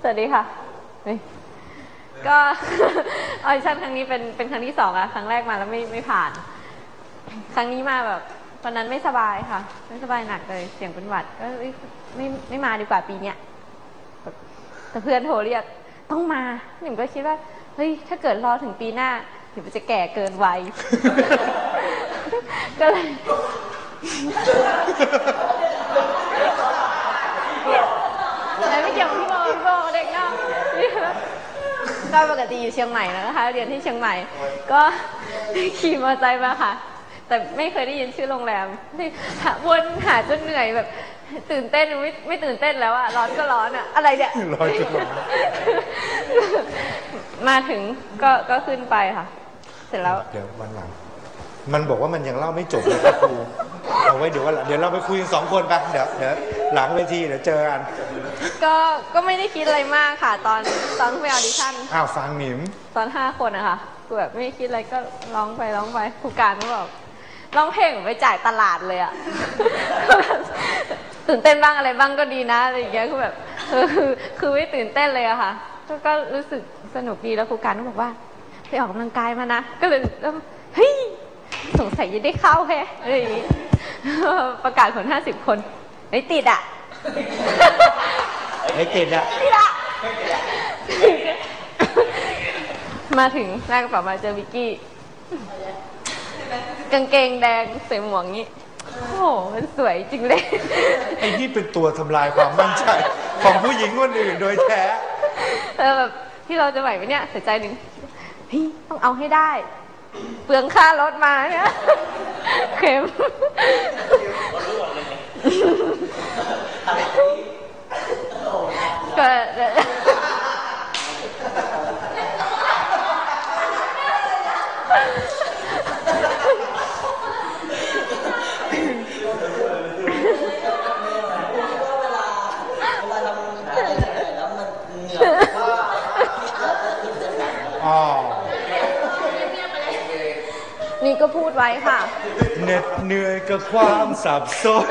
สวัสดีค่ะก็ออดิชั่นครั้งนี้เป็นเป็นครั้งที่สองอะครั้งแรกมาแล้วไม่ไม่ผ่าน ครั้งนี้มาแบบ ตอนนั้นไม่สบายค่ะ ไม่สบายหนักเลยเสียงเป็นหวัดก็เอ้ยไม่ไม่มาดีกว่าปีเนี้ยแบบแต่เพื่อนโทรเรียกต้องมาหนิมก็คิดว่าเฮ้ยถ้าเกิดรอถึงปีหน้าหนิมจะแก่เกินวัยก็เลย แต่ไม่เกี่ยวกับพี่โบพี่โบเด็กนอกก็ปกติอยู่เชียงใหม่นะคะ เรียนที่เชียงใหม่ ก็ขี่มอเตอร์ไซค์มาค่ะ แต่ไม่เคยได้ยินชื่อโรงแรมหาวนหาจนเหนื่อยแบบ ตื่นเต้นไม่ไม่ตื่นเต้นแล้วอะร้อนก็ร้อนอะอะไรเนี่ยร้อนก็ร้อนมาถึงก็ก็ขึ้นไปค่ะ เสร็จแล้วเดี๋ยววันหลังมันบอกว่ามันยังเล่าไม่จบเลยครับครูเอาไว้เดี๋ยววันหลังเดี๋ยวเราไปคุยกันสองคนไปเดี๋ยวเดี๋ยวหลังเวทีเดี๋ยวเจอกัน ก็ก็ไม่ได้คิดอะไรมากค่ะ ตอนตอนไปออดิชั่นอ้าวฟังหนิม ตอนห้าคนอะค่ะคือแบบไม่คิดอะไรก็ร้องไปร้องไปครูการก็บอกร้องเพลงเหมือนไปจ่ายตลาดเลยอะ ตื่นเต้นบ้างอะไรบ้างก็ดีนะอะไรอย่างเงี้ยคือแบบเออคือคือไม่ตื่นเต้นเลยอะค่ะก็ก็รู้สึกสนุกดีแล้วครูการก็บอกว่า ไปออกกำลังกายมานะก็เลยเริ่มเฮ้ยสงสัยจะได้เข้าแฮะอะไรอย่างงี้ ประกาศผลห้าสิบคนไอ้ยติดอะ ไอ้ติดอะติดอะมาถึงแรกกระเป๋ามาเจอวิกกี้ กางเกงแดงใส่หมวกงี้ โอ้โหมันสวยจริงเลย ไอ้นี่เป็นตัวทำลายความมั่นใจ ของผู้หญิงคนอื่นโดยแท้เออแบบที่เราจะไหวไหมเนี่ยเสียใจหนึ่งเฮ้ยต้องเอาให้ได้ เปลืองค่ารถมาเนี่ยเข็ม ก็อ๋อนี่ก็พูดไว้ค่ะ เหน็ดเหนื่อยกับความสับสน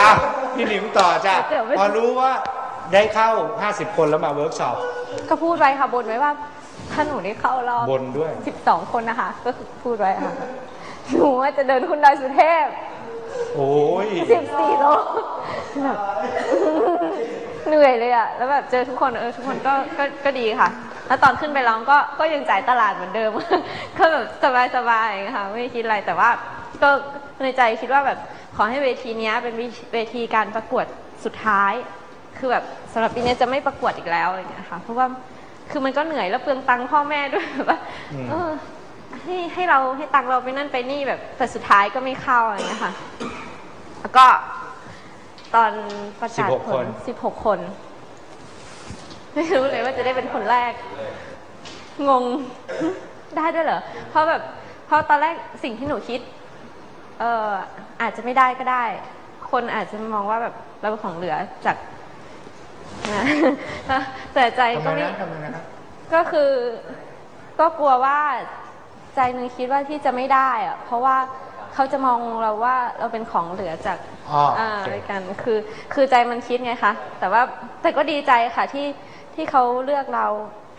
อะ พี่หนิมต่อจ้ะเดี๋ยวไม่ พอรู้ว่าได้เข้า 50 คนแล้วมาเวิร์กช็อปก็พูดไว้ค่ะบนไว้ว่าถ้าหนูได้เข้ารอบ บนด้วยสิบสองคนนะคะ ก็คือพูดไว้ค่ะ หนูว่าจะเดินคุณดอยสุเทพ โอ้ยสิบสี่โลแบบเหนื่อยเลยอะแล้วแบบเจอทุกคนเออทุกคนก็ก็ก็ดีค่ะ แล้วตอนขึ้นไปร้องก็ก็ยังจ่ายตลาดเหมือนเดิม ก็แบบสบายๆอย่างเงี้ยค่ะ ไม่ได้คิดอะไรแต่ว่าก็ในใจคิดว่าแบบ ขอให้เวทีเนี้ยเป็นเวทีการประกวดสุดท้าย คือแบบสำหรับปีเนี้ยจะไม่ประกวดอีกแล้วอะไรอย่างเงี้ยค่ะเพราะว่าคือมันก็เหนื่อยแล้วเปลืองตังค์พ่อแม่ด้วยแบบว่าอืมเออให้ให้เราให้ตังค์เราไปนั่นไปนี่แบบแต่สุดท้ายก็ไม่เข้าอะไรอย่างเงี้ยค่ะ แล้วก็ตอนประกาศ16ผคลนสิบหกคน ไม่รู้เลยว่าจะได้เป็นคนแรก งงได้ด้วยเหรอ เพราะแบบเพราะตอนแรกสิ่งที่หนูคิด เอออาจจะไม่ได้ก็ได้ คนอาจจะมองว่าแบบเราเป็นของเหลือจากนะแต่ใจทำไมก็ไม่นะทำไมนะก็คือก็กลัวว่าใจหนึงคิดว่าที่จะไม่ได้อะเพราะว่าเขาจะมองเราว่าเราเป็นของเหลือจากอ๋ออ่าโอเคด้วยกันคือคือใจมันคิดไงคะแต่ว่าแต่ก็ดีใจค่ะที่ที่เขาเลือกเรา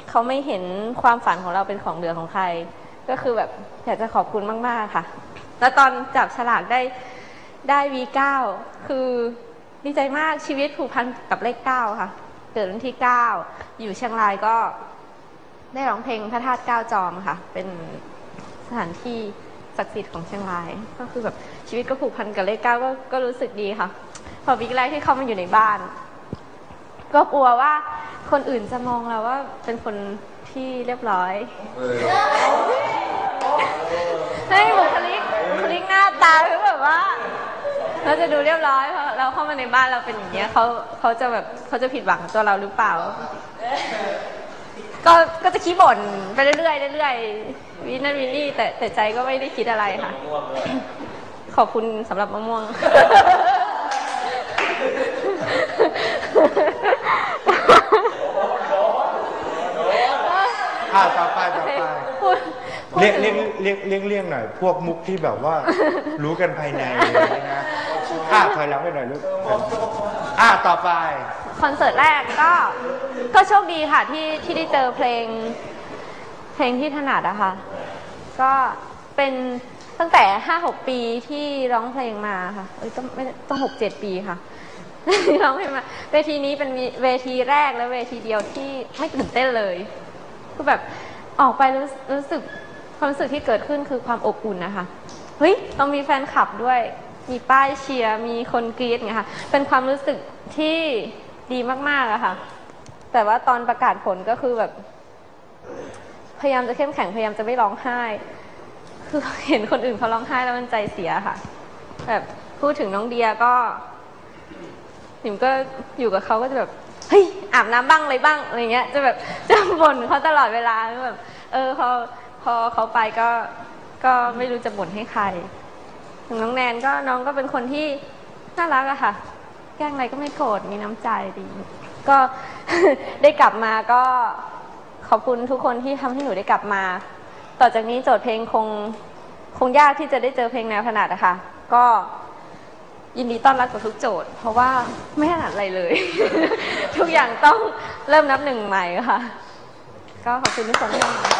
เขาไม่เห็นความฝันของเราเป็นของเหลือของใคร ก็คือแบบอยากจะขอบคุณมาก ๆ ค่ะ แล้วตอนจับฉลากได้ได้ V9 คือดีใจมากชีวิตผูกพันกับเลขเก้าค่ะ เกิดวันที่9อยู่เชียงรายก็ได้ร้องเพลงพระธาตุเก้าจอมค่ะ เป็นสถานที่ศักดิ์สิทธิ์ของเชียงราย ก็คือแบบชีวิตก็ผูกพันกับเลขเก้าก็ก็รู้สึกดีค่ะ พอวิกแรกที่เข้ามาอยู่ในบ้าน ก็กลัวว่าคนอื่นจะมองเราว่าเป็นคนที่เรียบร้อยให้บุคลิกบุคลิกหน้าตาคือแบบว่า เราจะดูเรียบร้อยเพราะเราเข้ามาในบ้านเราเป็นอย่างเงี้ยเขาเขาจะแบบเขาจะผิดหวังกับตัวเราหรือเปล่า ก็ก็จะขี้บ่นไปเรื่อยๆเรื่อยๆวินั่นวินี่แต่แต่ใจก็ไม่ได้คิดอะไรค่ะ ขอบคุณสำหรับมะม่วงอ่าต่อไปต่อไปพูดพูดเรียกถึเรียงกเรียกเรียกเรียกหน่อย พวกมุกที่แบบว่า รู้กันภายในอะไรอย่างเงี้ยนะ อะถอยหลังไปหน่อยลูกอะต่อไปคอนเสิร์ตแรกก็ก็โชคดีค่ะที่ที่ได้เจอเพลง เพลงที่ถนัดอะค่ะ ก็เป็นตั้งแต่ห้าหกปีที่ร้องเพลงมาค่ะเอ้ยต้องไม่ต้องหกเจ็ดปีค่ะร้องเพลงมาเวทีนี้เป็นเวทีแรกและเวทีเดียวที่ไม่ตื่นเต้นเลยคือแบบออกไปรู้รู้สึกความรู้สึกที่เกิดขึ้นคือความอบอุ่นนะคะ เฮ้ยเรามีแฟนคลับด้วย มีป้ายเชียร์มีคนกรี๊ดไงค่ะเป็นความรู้สึกที่ดีมากๆอะค่ะ แต่ว่าตอนประกาศผลก็คือแบบ พยายามจะเข้มแข็งพยายามจะไม่ร้องไห้ คือเห็นคนอื่นเขาร้องไห้แล้วมันใจเสียค่ะ แบบพูดถึงน้องเดียก็หนิมก็อยู่กับเขาก็จะแบบเฮ้ยอาบน้ำบ้างอะไรบ้างอะไรเงี้ย จะแบบจะบ่นเขาตลอดเวลาแบบ เออพอพอเขาไปก็ก็ไม่รู้จะบ่นให้ใคร ถึงน้องแนนก็น้องก็เป็นคนที่น่ารักอะค่ะ แกล้งอะไรก็ไม่โกรธมีน้ำใจดี ก็ ได้กลับมาก็ขอบคุณทุกคนที่ทำให้หนูได้กลับมา ต่อจากนี้โจทย์เพลงคงคงยากที่จะได้เจอเพลงแนวถนัดอะค่ะ ก็ยินดีต้อนรับกับทุกโจทย์ เพราะว่าไม่ถนัดอะไรเลย ทุกอย่างต้องเริ่มนับหนึ่งใหม่ค่ะ ก็ขอบคุณทุกคนที่มา